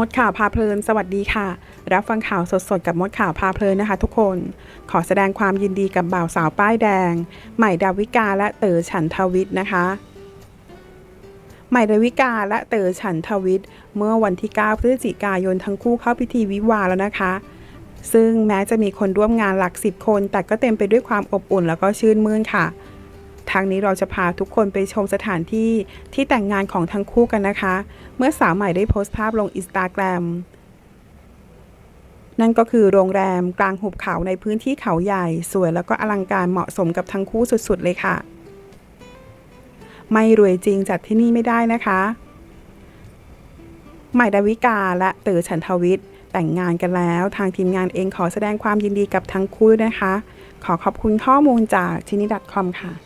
มดข่าวพาเพลิน สวัสดีค่ะ รับฟังข่าวสดๆ กับมดข่าวพาเพลินนะคะ ทุกคน ขอแสดงความยินดีกับบ่าวสาวป้ายแดง ใหม่ดาวิกาและเต๋อฉันทวิทย์นะคะ ใหม่ดาวิกาและเต๋อฉันทวิทย์เมื่อวันที่ 9 พฤศจิกายนทั้งคู่เข้าพิธีวิวาแล้วนะคะ ซึ่งแม้จะมีคนร่วมงานหลักสิบคน แต่ก็เต็มไปด้วยความอบอุ่นแล้วก็ชื่นมื่นค่ะ ทางนี้เราจะพาทุกคนไปชมสถานที่ที่แต่งงานของทั้งคู่กันนะคะ เมื่อสาวใหม่ได้โพสต์ภาพลงอินสตาแกรมนั่นก็คือโรงแรมกลางหุบเขาในพื้นที่เขาใหญ่ สวยแล้วก็อลังการเหมาะสมกับทั้งคู่สุดๆเลยค่ะ ไม่รวยจริงจัดที่นี่ไม่ได้นะคะ ใหม่ดาวิกาและเต๋อฉันทวิทย์แต่งงานกันแล้ว ทางทีมงานเองขอแสดงความยินดีกับทั้งคู่นะคะ ขอขอบคุณข้อมูลจากชินิดัตคอมค่ะ